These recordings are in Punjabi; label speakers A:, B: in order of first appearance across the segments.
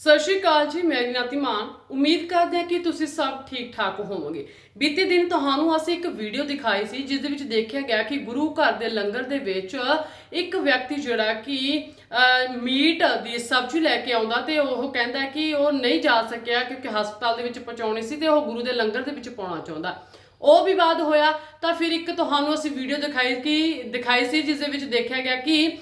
A: ਸਤਿ ਸ਼੍ਰੀ ਅਕਾਲ ਜੀ, ਮੈਂ ਰੀਨਾਤੀ ਮਾਨ। ਉਮੀਦ ਕਰਦੇ ਹਾਂ ਕਿ ਤੁਸੀਂ ਸਭ ਠੀਕ ਠਾਕ ਹੋਵੋਗੇ। ਬੀਤੇ ਦਿਨ ਤੁਹਾਨੂੰ ਅਸੀਂ ਇੱਕ ਵੀਡੀਓ ਦਿਖਾਈ ਸੀ, ਜਿਸ ਦੇ ਵਿੱਚ ਦੇਖਿਆ ਗਿਆ ਕਿ ਗੁਰੂ ਘਰ ਦੇ ਲੰਗਰ ਦੇ ਵਿੱਚ ਇੱਕ ਵਿਅਕਤੀ ਜਿਹੜਾ ਕਿ ਮੀਟ ਦੀ ਸਬਜ਼ੀ ਲੈ ਕੇ ਆਉਂਦਾ ਤੇ ਉਹ ਕਹਿੰਦਾ ਕਿ ਉਹ ਨਹੀਂ ਜਾ ਸਕਿਆ ਕਿਉਂਕਿ ਹਸਪਤਾਲ ਦੇ ਵਿੱਚ ਪਹੁੰਚਾਉਣੀ ਸੀ ਤੇ ਉਹ ਗੁਰੂ ਦੇ ਲੰਗਰ ਦੇ ਵਿੱਚ ਪਾਉਣਾ ਚਾਹੁੰਦਾ। ਉਹ ਵਿਵਾਦ ਹੋਇਆ ਤਾਂ ਫਿਰ ਇੱਕ ਤੁਹਾਨੂੰ ਅਸੀਂ ਵੀਡੀਓ ਦਿਖਾਈ ਕਿ, ਦਿਖਾਈ ਸੀ, ਜਿਸ ਦੇ ਵਿੱਚ ਦੇਖਿਆ ਗਿਆ ਕਿ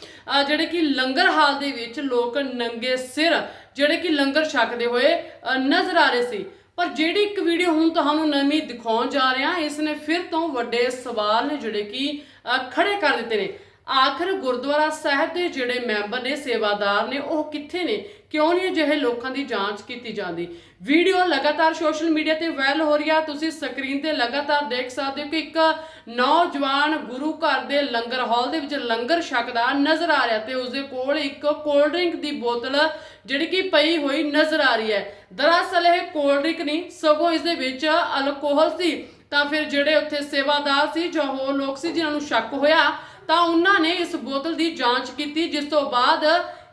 A: ਜਿਹੜੇ ਕਿ ਲੰਗਰ ਹਾਲ ਦੇ ਵਿੱਚ ਲੋਕ ਨੰਗੇ ਸਿਰ ਜਿਹੜੇ ਕਿ ਲੰਗਰ ਛਕਦੇ ਹੋਏ ਨਜ਼ਰ ਆ ਰਹੇ ਸੀ। ਪਰ ਜਿਹੜੀ ਇੱਕ ਵੀਡੀਓ ਹੁਣ ਤੁਹਾਨੂੰ ਨਵੀਂ ਦਿਖਾਉਣ ਜਾ ਰਿਹਾ ਇਸ ਨੇ ਫਿਰ ਤੋਂ ਵੱਡੇ ਸਵਾਲ ਨੇ ਜਿਹੜੇ ਕਿ ਅਹ, ਖੜੇ ਕਰ ਦਿੱਤੇ ਨੇ। ਆਖਰ ਗੁਰਦੁਆਰਾ ਸਾਹਿਬ ਦੇ ਜਿਹੜੇ ਮੈਂਬਰ ਨੇ, ਸੇਵਾਦਾਰ ਨੇ, ਉਹ ਕਿੱਥੇ ਨੇ? ਕਿਉਂ ਨਹੀਂ ਅਜਿਹੇ ਲੋਕਾਂ ਦੀ ਜਾਂਚ ਕੀਤੀ ਜਾਂਦੀ? ਵੀਡੀਓ ਲਗਾਤਾਰ ਸੋਸ਼ਲ ਮੀਡੀਆ ਤੇ ਵਾਇਰਲ ਹੋ ਰਹੀ ਆ। ਤੁਸੀਂ ਸਕਰੀਨ ਤੇ ਲਗਾਤਾਰ ਦੇਖ ਸਕਦੇ ਹੋ ਕਿ ਇੱਕ ਨੌਜਵਾਨ ਗੁਰੂ ਘਰ ਦੇ ਲੰਗਰ ਹਾਲ ਦੇ ਵਿੱਚ ਲੰਗਰ ਛਕਦਾ ਨਜ਼ਰ ਆ ਰਿਹਾ ਤੇ ਉਸਦੇ ਕੋਲ ਇੱਕ ਕੋਲਡ ਡਰਿੰਕ ਦੀ ਬੋਤਲ ਜਿਹੜੀ ਕਿ ਪਈ ਹੋਈ ਨਜ਼ਰ ਆ ਰਹੀ ਹੈ। ਦਰਅਸਲ ਇਹ ਕੋਲਡ ਡਰਿੰਕ ਨਹੀਂ, ਸਗੋਂ ਇਸ ਦੇ ਵਿੱਚ ਅਲਕੋਹਲ ਸੀ। ਤਾਂ ਫਿਰ ਜਿਹੜੇ ਉੱਥੇ ਸੇਵਾਦਾਰ ਸੀ ਜੋ ਹੋਰ ਲੋਕ ਸੀ, ਜਿਨ੍ਹਾਂ ਨੂੰ ਸ਼ੱਕ ਹੋਇਆ ਤਾਂ ਉਹਨਾਂ ਨੇ ਇਸ ਬੋਤਲ ਦੀ ਜਾਂਚ ਕੀਤੀ, ਜਿਸ ਤੋਂ ਬਾਅਦ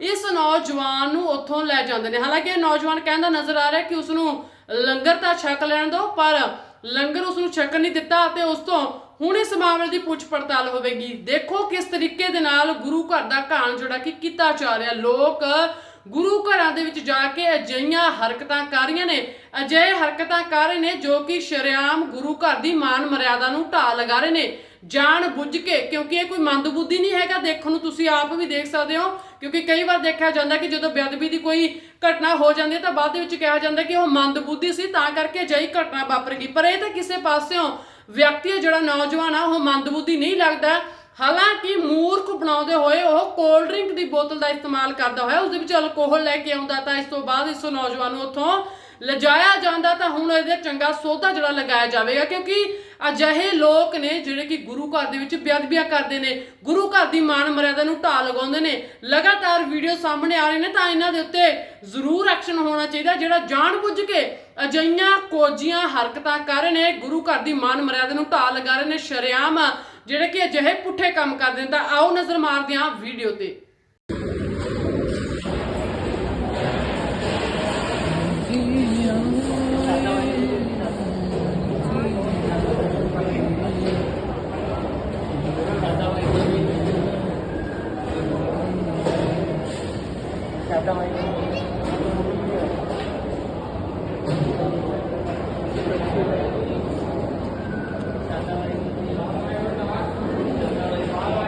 A: ਇਸ ਨੌਜਵਾਨ ਨੂੰ ਉੱਥੋਂ ਲੈ ਜਾਂਦੇ ਨੇ। ਹਾਲਾਂਕਿ ਇਹ ਨੌਜਵਾਨ ਕਹਿੰਦਾ ਨਜ਼ਰ ਆ ਰਿਹਾ ਕਿ ਉਸ ਨੂੰ ਲੰਗਰ ਤਾਂ ਛਕ ਲੈਣ ਦਿਓ ਪਰ ਲੰਗਰ ਉਸ ਨੂੰ ਛਕਣ ਨਹੀਂ ਦਿੱਤਾ ਅਤੇ ਉਸ ਤੋਂ ਹੁਣ ਇਸ ਮਾਮਲੇ ਦੀ ਪੁੱਛ ਪੜਤਾਲ ਹੋਵੇਗੀ। ਦੇਖੋ ਕਿਸ ਤਰੀਕੇ ਦੇ ਨਾਲ ਗੁਰੂ ਘਰ ਦਾ ਘਾਣ ਜਿਹੜਾ ਕਿ ਕੀਤਾ ਜਾ ਰਿਹਾ। ਲੋਕ ਗੁਰੂ ਘਰਾਂ ਦੇ ਵਿੱਚ ਜਾ ਕੇ ਅਜਿਹੀਆਂ ਹਰਕਤਾਂ ਕਰ ਰਹੀਆਂ ਨੇ, ਅਜਿਹੇ ਹਰਕਤਾਂ ਕਰ ਰਹੇ ਨੇ ਜੋ ਕਿ ਸ਼ਰੇਆਮ ਗੁਰੂ ਘਰ ਦੀ ਮਾਨ ਮਰਿਆਦਾ ਨੂੰ ਢਾਹ ਲਗਾ ਰਹੇ ਨੇ। ਜਾਣ ਬੁੱਝ ਕੇ, ਕਿਉਂਕਿ ਇਹ ਕੋਈ ਮੰਦਬੁੱਧੀ ਨਹੀਂ ਹੈਗਾ, ਦੇਖਣ ਨੂੰ ਤੁਸੀਂ ਆਪ ਵੀ ਦੇਖ ਸਕਦੇ ਹੋ, ਕਿਉਂਕਿ ਕਈ ਵਾਰ ਦੇਖਿਆ ਜਾਂਦਾ ਕਿ ਜਦੋਂ ਬੇਅਦਬੀ ਦੀ ਕੋਈ ਘਟਨਾ ਹੋ ਜਾਂਦੀ ਹੈ, ਤਾਂ ਬਾਅਦ ਦੇ ਵਿੱਚ ਕਿਹਾ ਜਾਂਦਾ ਕਿ ਉਹ ਮੰਦਬੁੱਧੀ ਸੀ, ਤਾਂ ਕਰਕੇ ਅਜਿਹੀ ਘਟਨਾ ਵਾਪਰ ਗਈ ਪਰ ਇਹ ਤਾਂ ਕਿਸੇ ਪਾਸਿਓਂ ਵਿਅਕਤੀ ਜਿਹੜਾ ਨੌਜਵਾਨ ਆ, ਉਹ ਮੰਦਬੁੱਧੀ ਨਹੀਂ ਲੱਗਦਾ। ਹਾਲਾਂਕਿ ਮੂਰਖ ਬਣਾਉਂਦੇ ਹੋਏ ਉਹ ਕੋਲਡ ਡਰਿੰਕ ਦੀ ਬੋਤਲ ਦਾ ਇਸਤੇਮਾਲ ਕਰਦਾ ਹੋਇਆ, ਉਸ ਦੇ ਵਿੱਚ ਅਲਕੋਹਲ ਲੈ ਕੇ ਆਉਂਦਾ, ਤਾਂ ਇਸ ਤੋਂ ਬਾਅਦ ਇਸ ਨੌਜਵਾਨ ਨੂੰ ਉੱਥੋਂ ਲਿਜਾਇਆ ਜਾਂਦਾ ਤਾਂ ਹੁਣ ਇਹਦੇ ਚੰਗਾ ਸੋਧਾ ਜਿਹੜਾ ਲਗਾਇਆ ਜਾਵੇਗਾ, ਕਿਉਂਕਿ ਅਜਿਹੇ ਲੋਕ ਨੇ ਜਿਹੜੇ ਕਿ ਗੁਰੂ ਘਰ ਦੇ ਵਿੱਚ ਬੇਅਦਬੀਆਂ ਕਰਦੇ ਨੇ, ਗੁਰੂ ਘਰ ਦੀ ਮਾਨ ਮਰਿਆਦਾ ਨੂੰ ਢਾਹ ਲਗਾਉਂਦੇ ਨੇ, ਲਗਾਤਾਰ ਵੀਡੀਓ ਸਾਹਮਣੇ ਆ ਰਹੇ ਨੇ ਤਾਂ ਇਹਨਾਂ ਦੇ ਉੱਤੇ ਜ਼ਰੂਰ ਐਕਸ਼ਨ ਹੋਣਾ ਚਾਹੀਦਾ, ਜਿਹੜਾ ਜਾਣਬੁੱਝ ਕੇ ਅਜਈਆਂ ਕੋਜੀਆਂ ਹਰਕਤਾਂ ਕਰ ਰਹੇ ਨੇ, ਗੁਰੂ ਘਰ ਦੀ ਮਾਨ ਮਰਿਆਦਾ ਨੂੰ ਢਾਹ ਲਗਾ ਰਹੇ ਨੇ, ਸ਼ਰੇਆਮ ਜਿਹੜੇ ਕਿ ਅਜਿਹੇ ਪੁੱਠੇ ਕੰਮ ਕਰਦੇ ਨੇ, ਤਾਂ ਆਓ ਨਜ਼ਰ ਮਾਰਦੇ ਹਾਂ ਵੀਡੀਓ ਤੇ।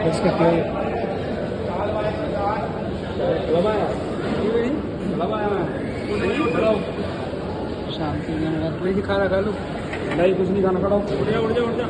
B: इसका क्या है शांति
C: नहीं जी खाना खा लो नहीं कुछ नहीं खाना खड़ा हो। उठ जा उठ जा उठ जा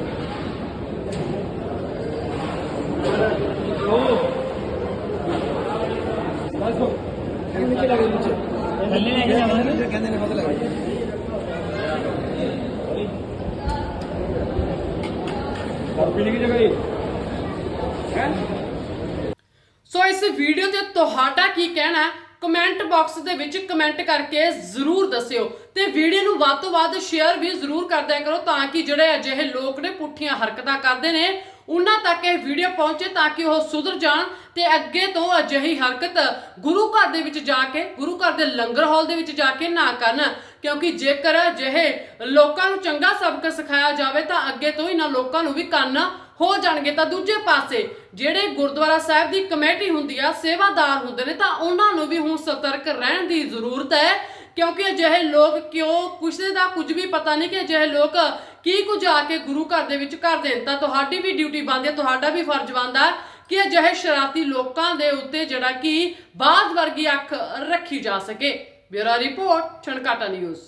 A: ਸੋ ਇਸ ਵੀਡੀਓ ਤੇ ਤੁਹਾਡਾ ਕੀ ਕਹਿਣਾ ਹੈ? ਕਮੈਂਟ ਬਾਕਸ ਦੇ ਵਿੱਚ ਕਮੈਂਟ ਕਰਕੇ ਜ਼ਰੂਰ ਦੱਸਿਓ ਤੇ ਵੀਡੀਓ ਨੂੰ ਵੱਧ ਤੋਂ ਵੱਧ ਸ਼ੇਅਰ ਵੀ ਜ਼ਰੂਰ ਕਰਦਿਆ ਕਰੋ ਤਾਂ ਕਿ ਜਿਹੜੇ ਅਜਿਹੇ ਲੋਕ ਨੇ ਪੁੱਠੀਆਂ ਹਰਕਤਾਂ ਕਰਦੇ ਨੇ ਉਹਨਾਂ ਤੱਕ ਇਹ ਵੀਡੀਓ ਪਹੁੰਚੇ ਤਾਂ ਕਿ ਉਹ ਸੁਧਰ ਜਾਣ ਤੇ ਅੱਗੇ ਤੋਂ ਅਜਿਹੀ ਹਰਕਤ ਗੁਰੂ ਘਰ ਦੇ ਵਿੱਚ ਜਾ ਕੇ, ਗੁਰੂ ਘਰ ਦੇ ਲੰਗਰ ਹਾਲ ਦੇ ਵਿੱਚ ਜਾ ਕੇ ਨਾ ਕਰਨ। ਕਿਉਂਕਿ ਜੇਕਰ ਅਜਿਹੇ ਲੋਕਾਂ ਨੂੰ ਚੰਗਾ ਸਬਕ ਸਿਖਾਇਆ ਜਾਵੇ ਤਾਂ ਅੱਗੇ ਤੋਂ ਇਹਨਾਂ ਲੋਕਾਂ ਨੂੰ ਵੀ ਕੰਨ ਹੋ ਜਾਣਗੇ। ਤਾਂ ਦੂਜੇ ਪਾਸੇ ਜਿਹੜੇ ਗੁਰਦੁਆਰਾ ਸਾਹਿਬ ਦੀ ਕਮੇਟੀ ਹੁੰਦੀ ਆ, ਸੇਵਾਦਾਰ ਹੁੰਦੇ ਨੇ, ਤਾਂ ਉਹਨਾਂ ਨੂੰ ਵੀ ਹੁਣ ਸਤਰਕ ਰਹਿਣ ਦੀ ਜ਼ਰੂਰਤ ਹੈ। ਕਿਉਂਕਿ ਅਜਿਹੇ ਲੋਕ ਕਿਉਂ ਕਿਸੇ ਦਾ ਕੁਝ ਵੀ ਪਤਾ ਨਹੀਂ ਕਿ ਅਜਿਹੇ ਲੋਕ ਕੀ ਕੁਝ ਆ ਕੇ ਗੁਰੂ ਘਰ ਦੇ ਵਿੱਚ ਕਰਦੇ ਨੇ ਤਾਂ ਤੁਹਾਡੀ ਵੀ ਡਿਊਟੀ ਬਣਦੀ ਹੈ, ਤੁਹਾਡਾ ਵੀ ਫਰਜ਼ ਬਣਦਾ ਕਿ ਅਜਿਹੇ ਸ਼ਰਾਰਤੀ ਲੋਕਾਂ ਦੇ ਉੱਤੇ ਜਿਹੜਾ ਕਿ ਬਾਦ ਵਰਗੀ ਅੱਖ ਰੱਖੀ ਜਾ ਸਕੇ। Bureau report, Chhankata news.